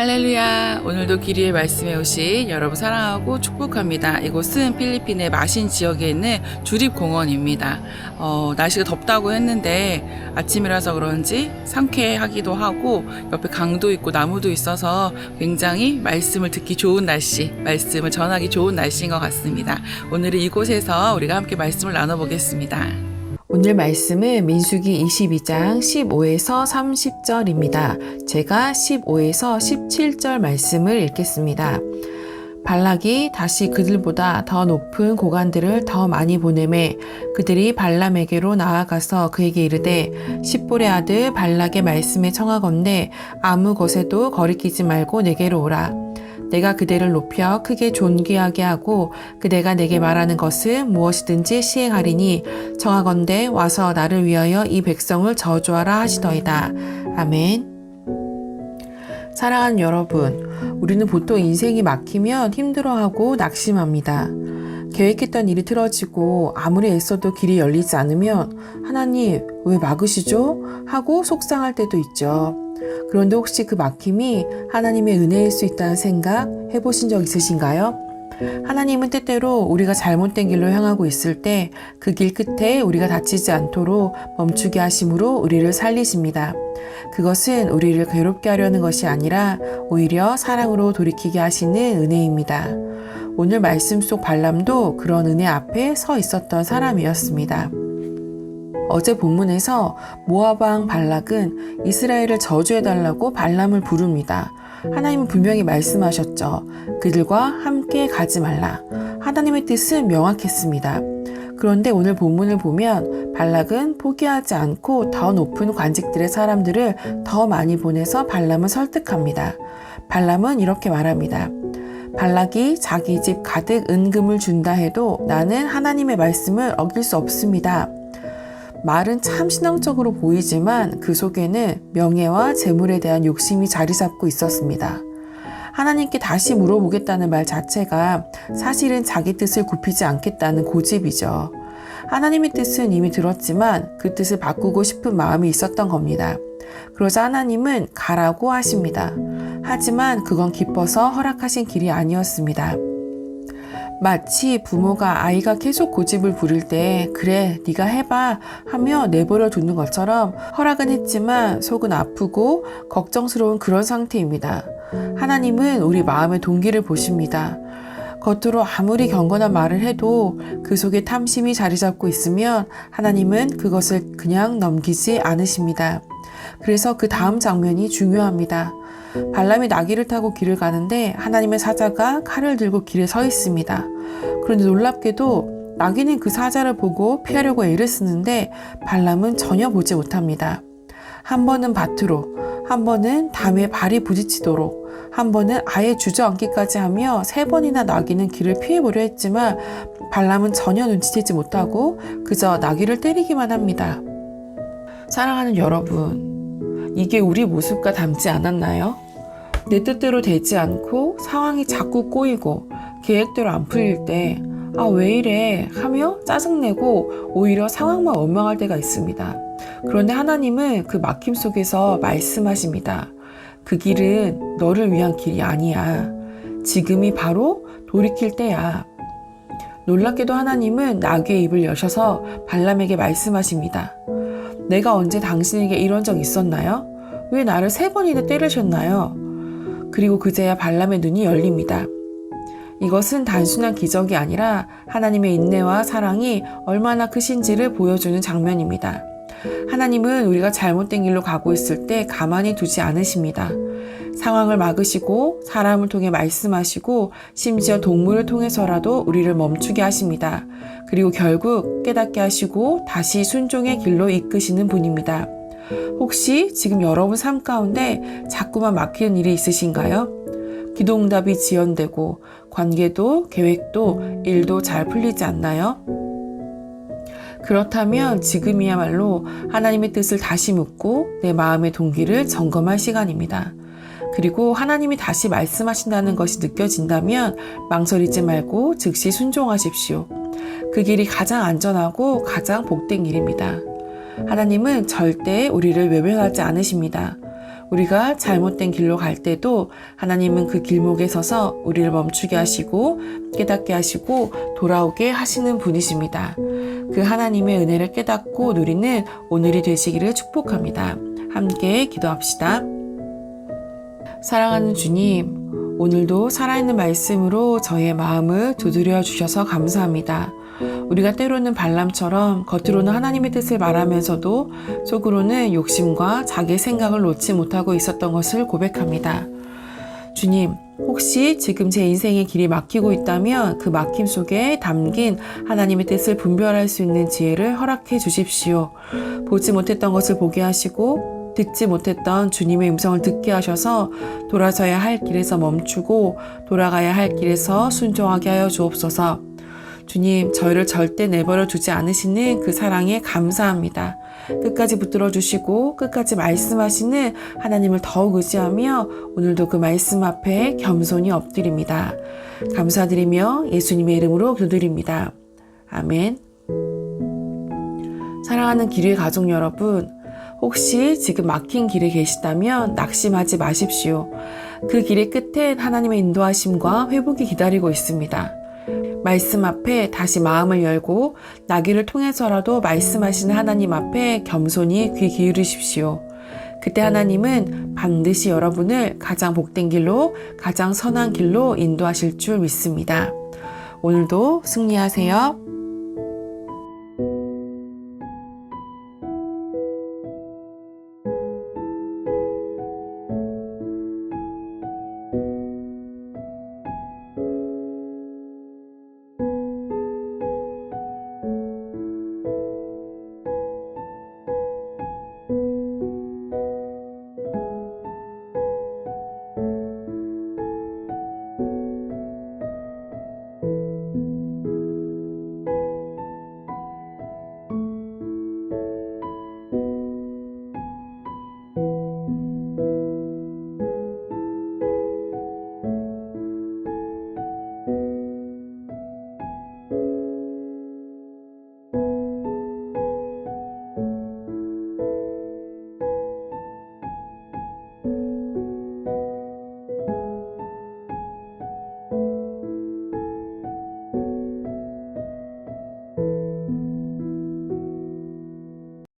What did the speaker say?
할렐루야. 오늘도 길이의 말씀에 오신 여러분 사랑하고 축복합니다. 이곳은 필리핀의 마신 지역에 있는 주립공원입니다. 어, 날씨가 덥다고 했는데 아침이라서 그런지 상쾌하기도 하고 옆에 강도 있고 나무도 있어서 굉장히 말씀을 듣기 좋은 날씨, 말씀을 전하기 좋은 날씨인 것 같습니다. 오늘은 이곳에서 우리가 함께 말씀을 나눠보겠습니다. 오늘 말씀은 민수기 22장 15에서 30절입니다. 제가 15에서 17절 말씀을 읽겠습니다. 발락이 다시 그들보다 더 높은 고관들을 더 많이 보내매 그들이 발람에게로 나아가서 그에게 이르되 십볼의 아들 발락의 말씀에 청하건대 아무 것에도 거리끼지 말고 내게로 오라. 내가 그대를 높여 크게 존귀하게 하고 그대가 내게 말하는 것은 무엇이든지 시행하리니 청하건대 와서 나를 위하여 이 백성을 저주하라 하시더이다. 아멘. 사랑하는 여러분, 우리는 보통 인생이 막히면 힘들어하고 낙심합니다. 계획했던 일이 틀어지고 아무리 애써도 길이 열리지 않으면 하나님 왜 막으시죠? 하고 속상할 때도 있죠. 그런데 혹시 그 막힘이 하나님의 은혜일 수 있다는 생각 해보신 적 있으신가요? 하나님은 때때로 우리가 잘못된 길로 향하고 있을 때 그 길 끝에 우리가 다치지 않도록 멈추게 하심으로 우리를 살리십니다. 그것은 우리를 괴롭게 하려는 것이 아니라 오히려 사랑으로 돌이키게 하시는 은혜입니다. 오늘 말씀 속 발람도 그런 은혜 앞에 서 있었던 사람이었습니다. 어제 본문에서 모아방 발락은 이스라엘을 저주해달라고 발람을 부릅니다. 하나님은 분명히 말씀하셨죠. 그들과 함께 가지 말라. 하나님의 뜻은 명확했습니다. 그런데 오늘 본문을 보면 발락은 포기하지 않고 더 높은 관직들의 사람들을 더 많이 보내서 발람을 설득합니다. 발람은 이렇게 말합니다. 발락이 자기 집 가득 은금을 준다 해도 나는 하나님의 말씀을 어길 수 없습니다. 말은 참 신앙적으로 보이지만 그 속에는 명예와 재물에 대한 욕심이 자리 잡고 있었습니다. 하나님께 다시 물어보겠다는 말 자체가 사실은 자기 뜻을 굽히지 않겠다는 고집이죠. 하나님의 뜻은 이미 들었지만 그 뜻을 바꾸고 싶은 마음이 있었던 겁니다. 그러자 하나님은 가라고 하십니다. 하지만 그건 기뻐서 허락하신 길이 아니었습니다. 마치 부모가 아이가 계속 고집을 부릴 때 그래 네가 해봐 하며 내버려 두는 것처럼 허락은 했지만 속은 아프고 걱정스러운 그런 상태입니다. 하나님은 우리 마음의 동기를 보십니다. 겉으로 아무리 경건한 말을 해도 그 속에 탐심이 자리 잡고 있으면 하나님은 그것을 그냥 넘기지 않으십니다. 그래서 그 다음 장면이 중요합니다. 발람이 나귀를 타고 길을 가는데 하나님의 사자가 칼을 들고 길에 서 있습니다. 그런데 놀랍게도 나귀는 그 사자를 보고 피하려고 애를 쓰는데 발람은 전혀 보지 못합니다. 한 번은 밭으로, 한 번은 담에 발이 부딪히도록, 한 번은 아예 주저앉기까지 하며 세 번이나 나귀는 길을 피해보려 했지만 발람은 전혀 눈치채지 못하고 그저 나귀를 때리기만 합니다. 사랑하는 여러분, 이게 우리 모습과 닮지 않았나요? 내 뜻대로 되지 않고 상황이 자꾸 꼬이고 계획대로 안 풀릴 때, 아, 왜 이래? 하며 짜증내고 오히려 상황만 원망할 때가 있습니다. 그런데 하나님은 그 막힘 속에서 말씀하십니다. 그 길은 너를 위한 길이 아니야. 지금이 바로 돌이킬 때야. 놀랍게도 하나님은 나귀의 입을 여셔서 발람에게 말씀하십니다. 내가 언제 당신에게 이런 적 있었나요? 왜 나를 세 번이나 때리셨나요? 그리고 그제야 발람의 눈이 열립니다. 이것은 단순한 기적이 아니라 하나님의 인내와 사랑이 얼마나 크신지를 보여주는 장면입니다. 하나님은 우리가 잘못된 길로 가고 있을 때 가만히 두지 않으십니다. 상황을 막으시고 사람을 통해 말씀하시고 심지어 동물을 통해서라도 우리를 멈추게 하십니다. 그리고 결국 깨닫게 하시고 다시 순종의 길로 이끄시는 분입니다. 혹시 지금 여러분 삶 가운데 자꾸만 막히는 일이 있으신가요? 기도응답이 지연되고 관계도 계획도 일도 잘 풀리지 않나요? 그렇다면 지금이야말로 하나님의 뜻을 다시 묻고 내 마음의 동기를 점검할 시간입니다. 그리고 하나님이 다시 말씀하신다는 것이 느껴진다면 망설이지 말고 즉시 순종하십시오. 그 길이 가장 안전하고 가장 복된 길입니다. 하나님은 절대 우리를 외면하지 않으십니다. 우리가 잘못된 길로 갈 때도 하나님은 그 길목에 서서 우리를 멈추게 하시고 깨닫게 하시고 돌아오게 하시는 분이십니다. 그 하나님의 은혜를 깨닫고 누리는 오늘이 되시기를 축복합니다. 함께 기도합시다. 사랑하는 주님, 오늘도 살아있는 말씀으로 저의 마음을 두드려 주셔서 감사합니다. 우리가 때로는 발람처럼 겉으로는 하나님의 뜻을 말하면서도 속으로는 욕심과 자기의 생각을 놓지 못하고 있었던 것을 고백합니다. 주님, 혹시 지금 제 인생의 길이 막히고 있다면 그 막힘 속에 담긴 하나님의 뜻을 분별할 수 있는 지혜를 허락해 주십시오. 보지 못했던 것을 보게 하시고 듣지 못했던 주님의 음성을 듣게 하셔서 돌아서야 할 길에서 멈추고 돌아가야 할 길에서 순종하게 하여 주옵소서. 주님, 저희를 절대 내버려 두지 않으시는 그 사랑에 감사합니다. 끝까지 붙들어 주시고 끝까지 말씀하시는 하나님을 더욱 의지하며 오늘도 그 말씀 앞에 겸손히 엎드립니다. 감사드리며 예수님의 이름으로 기도드립니다. 아멘. 사랑하는 길의 가족 여러분, 혹시 지금 막힌 길에 계시다면 낙심하지 마십시오. 그 길의 끝엔 하나님의 인도하심과 회복이 기다리고 있습니다. 말씀 앞에 다시 마음을 열고 나귀를 통해서라도 말씀하시는 하나님 앞에 겸손히 귀 기울이십시오. 그때 하나님은 반드시 여러분을 가장 복된 길로, 가장 선한 길로 인도하실 줄 믿습니다. 오늘도 승리하세요.